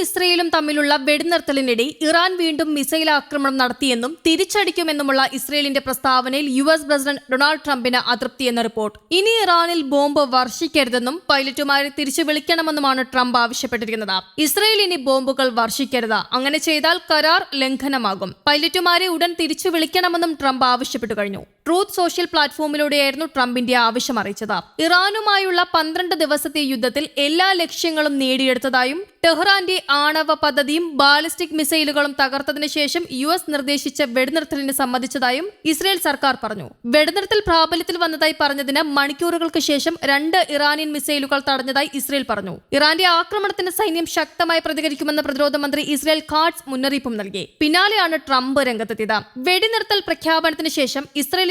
ഇസ്രയേലും തമ്മിലുള്ള വെടിനിർത്തലിനിടെ ഇറാൻ വീണ്ടും മിസൈൽ ആക്രമണം നടത്തിയെന്നും തിരിച്ചടിക്കുമെന്നുമുള്ള ഇസ്രയേലിന്റെ പ്രസ്താവനയിൽ യു എസ് പ്രസിഡന്റ് ഡൊണാൾഡ് ട്രംപിന് അതൃപ്തിയെന്ന റിപ്പോർട്ട്. ഇനി ഇറാനിൽ ബോംബ് വർഷിക്കരുതെന്നും പൈലറ്റുമാരെ തിരിച്ചു വിളിക്കണമെന്നുമാണ് ട്രംപ് ആവശ്യപ്പെട്ടിരിക്കുന്നത്. ഇസ്രയേൽ ഇനി ബോംബുകൾ വർഷിക്കരുത്. അങ്ങനെ ചെയ്താൽ കരാർ ലംഘനമാകും. പൈലറ്റുമാരെ ഉടൻ തിരിച്ചു വിളിക്കണമെന്നും ട്രംപ് ആവശ്യപ്പെട്ടു കഴിഞ്ഞു. ട്രൂത്ത് സോഷ്യൽ പ്ലാറ്റ്ഫോമിലൂടെയായിരുന്നു ട്രംപിന്റെ ആവശ്യം അറിയിച്ചത് ഇറാനുമായുള്ള പന്ത്രണ്ട് ദിവസത്തെ യുദ്ധത്തിൽ എല്ലാ ലക്ഷ്യങ്ങളും നേടിയെടുത്തതായും ടെഹ്റാന്റെ ആണവ പദ്ധതിയും ബാലിസ്റ്റിക് മിസൈലുകളും തകർത്തതിനു ശേഷം യു എസ് നിർദ്ദേശിച്ച വെടിനിർത്തലിന് സമ്മതിച്ചതായും ഇസ്രയേൽ സർക്കാർ പറഞ്ഞു. വെടിനിർത്തൽ പ്രാബല്യത്തിൽ വന്നതായി പറഞ്ഞതിന് മണിക്കൂറുകൾക്ക് ശേഷം രണ്ട് ഇറാനിയൻ മിസൈലുകൾ തടഞ്ഞതായി ഇസ്രയേൽ പറഞ്ഞു. ഇറാന്റെ ആക്രമണത്തിന് സൈന്യം ശക്തമായി പ്രതികരിക്കുമെന്ന് പ്രതിരോധ മന്ത്രി ഇസ്രയേൽ ഖാഡ്സ് മുന്നറിയിപ്പും നൽകി. പിന്നാലെയാണ് ട്രംപ് രംഗത്തെത്തിയത്. വെടിനിർത്തൽ പ്രഖ്യാപനത്തിന് ശേഷം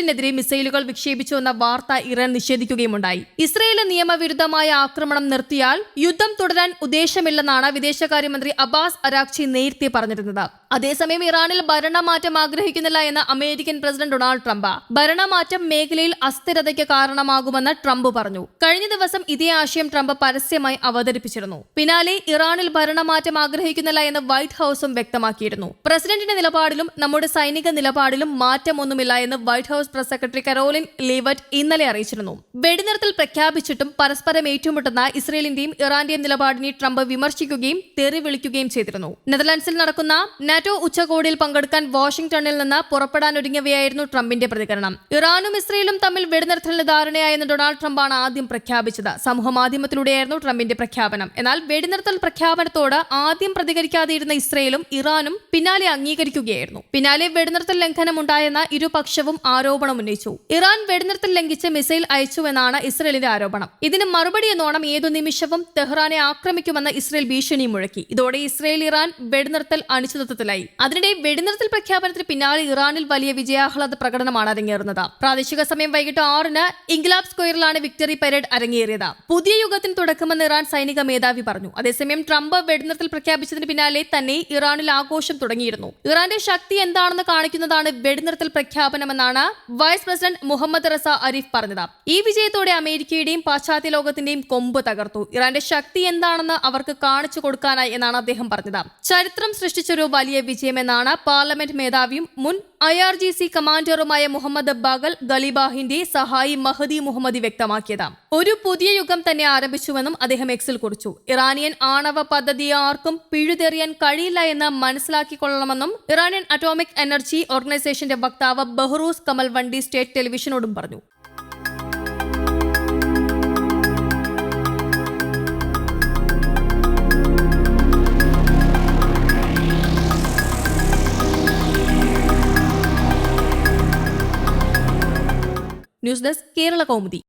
ഇസ്രയേലിനെതിരെ മിസൈലുകൾ വിക്ഷേപിച്ചുവെന്ന വാർത്ത ഇറാൻ നിഷേധിക്കുകയുമുണ്ടായി. ഇസ്രയേലിന് നിയമവിരുദ്ധമായ ആക്രമണം നിർത്തിയാൽ യുദ്ധം തുടരാൻ ഉദ്ദേശമില്ലെന്നാണ് വിദേശകാര്യമന്ത്രി അബ്ബാസ് അരാക്ചി നേരത്തെ പറഞ്ഞിരുന്നത്. അതേസമയം ഇറാനിൽ ഭരണമാറ്റം ആഗ്രഹിക്കുന്നില്ല എന്ന് അമേരിക്കൻ പ്രസിഡന്റ് ഡൊണാൾഡ് ട്രംപ് ഭരണമാറ്റം മേഖലയിൽ അസ്ഥിരതയ്ക്ക് കാരണമാകുമെന്ന് ട്രംപ് പറഞ്ഞു. കഴിഞ്ഞ ദിവസം ഇതേ ആശയം ട്രംപ് പരസ്യമായി അവതരിപ്പിച്ചിരുന്നു. പിന്നാലെ ഇറാനിൽ ഭരണമാറ്റം ആഗ്രഹിക്കുന്നില്ല എന്ന് വൈറ്റ് ഹൌസും വ്യക്തമാക്കിയിരുന്നു. പ്രസിഡന്റിന്റെ നിലപാടിലും നമ്മുടെ സൈനിക നിലപാടിലും മാറ്റമൊന്നുമില്ല എന്ന് White House press secretary Karoline Leavitt ഇന്നലെ അറിയിച്ചിരുന്നു. വെടിനിർത്തൽ പ്രഖ്യാപിച്ചിട്ടും പരസ്പരം ഏറ്റുമുട്ടുന്ന ഇസ്രയേലിന്റെയും ഇറാന്റെയും നിലപാടിനെ ട്രംപ് വിമർശിക്കുകയും തെറി വിളിക്കുകയും ചെയ്തിരുന്നു. നെതർലാൻഡ്സിൽ നടക്കുന്ന നാറ്റോ ഉച്ചകോടിയിൽ പങ്കെടുക്കാൻ വാഷിംഗ്ടണിൽ നിന്ന് പുറപ്പെടാനൊരുങ്ങിയവയായിരുന്നു ട്രംപിന്റെ പ്രതികരണം. ഇറാനും ഇസ്രയേലും തമ്മിൽ വെടിനിർത്തലിന് ധാരണയായെന്ന് ഡൊണാൾഡ് ട്രംപാണ് ആദ്യം പ്രഖ്യാപിച്ചത്. സമൂഹ മാധ്യമത്തിലൂടെയായിരുന്നു ട്രംപിന്റെ പ്രഖ്യാപനം. എന്നാൽ വെടിനിർത്തൽ പ്രഖ്യാപനത്തോട് ആദ്യം പ്രതികരിക്കാതിരുന്ന ഇസ്രയേലും ഇറാനും പിന്നാലെ അംഗീകരിക്കുകയായിരുന്നു. പിന്നാലെ വെടിനിർത്തൽ ലംഘനമുണ്ടായെന്ന ഇരുപക്ഷവും ഇരുപക്ഷവും ആരോപണം ഉന്നയിച്ചു. ഇറാൻ വെടിനിർത്തൽ ലംഘിച്ച് മിസൈൽ അയച്ചുവെന്നാണ് ഇസ്രയേലിന്റെ ആരോപണം. ഇതിന് മറുപടി എന്നോണം ഏതു നിമിഷവും തെഹ്റാനെ ആക്രമിക്കുമെന്ന് ഇസ്രയേൽ ഭീഷണി മുഴക്കി. ഇതോടെ ഇസ്രയേൽ ഇറാൻ വെടിനിർത്തൽ അനിശ്ചിതത്വത്തിലായി. അതിനിടെ വെടിനിർത്തൽ പ്രഖ്യാപനത്തിന് പിന്നാലെ ഇറാനിൽ വലിയ വിജയാഹ്ലാദ പ്രകടനമാണ് അരങ്ങേറുന്നത്. പ്രാദേശിക സമയം വൈകിട്ട് ആറിന് ഇംഗ്ലാബ് സ്ക്വയറിലാണ് വിക്ടറി പരേഡ് അരങ്ങേറിയത്. പുതിയ യുഗത്തിന് തുടക്കമെന്ന് ഇറാൻ സൈനിക മേധാവി പറഞ്ഞു. അതേസമയം ട്രംപ് വെടിനിർത്തൽ പ്രഖ്യാപിച്ചതിന് പിന്നാലെ തന്നെ ഇറാനിൽ ആഘോഷം തുടങ്ങിയിരുന്നു. ഇറാന്റെ ശക്തി എന്താണെന്ന് കാണിക്കുന്നതാണ് വെടിനിർത്തൽ പ്രഖ്യാപനമെന്നാണ് vice president Mohammad Reza Aref പറഞ്ഞത്. ഈ വിജയത്തോടെ അമേരിക്കയുടെയും പാശ്ചാത്യ ലോകത്തിന്റെയും കൊമ്പ് തകർത്തു. ഇറാന്റെ ശക്തി എന്താണെന്ന് അവർക്ക് കാണിച്ചു കൊടുക്കാനായി എന്നാണ് അദ്ദേഹം പറഞ്ഞത്. ചരിത്രം സൃഷ്ടിച്ചൊരു വലിയ വിജയമെന്നാണ് പാർലമെന്റ് മേധാവിയും മുൻ ഐ ആർ ജി സി കമാൻഡറുമായ മുഹമ്മദ് ബാഗൽ ഗലിബാഹിന്റെ സഹായി മഹദി മുഹമ്മദി വ്യക്തമാക്കിയത്. ഒരു പുതിയ യുഗം തന്നെ ആരംഭിച്ചുവെന്നും അദ്ദേഹം എക്സിൽ കുറിച്ചു. ഇറാനിയൻ ആണവ പദ്ധതി ആർക്കും പിഴുതെറിയാൻ കഴിയില്ല എന്ന് മനസ്സിലാക്കിക്കൊള്ളണമെന്നും ഇറാനിയൻ അറ്റോമിക് എനർജി ഓർഗനൈസേഷന്റെ വക്താവ് ബഹ്റൂസ് കമൽ വണ്ടി സ്റ്റേറ്റ് ടെലിവിഷനോടും പറഞ്ഞു. News desk Kerala Kaumudi.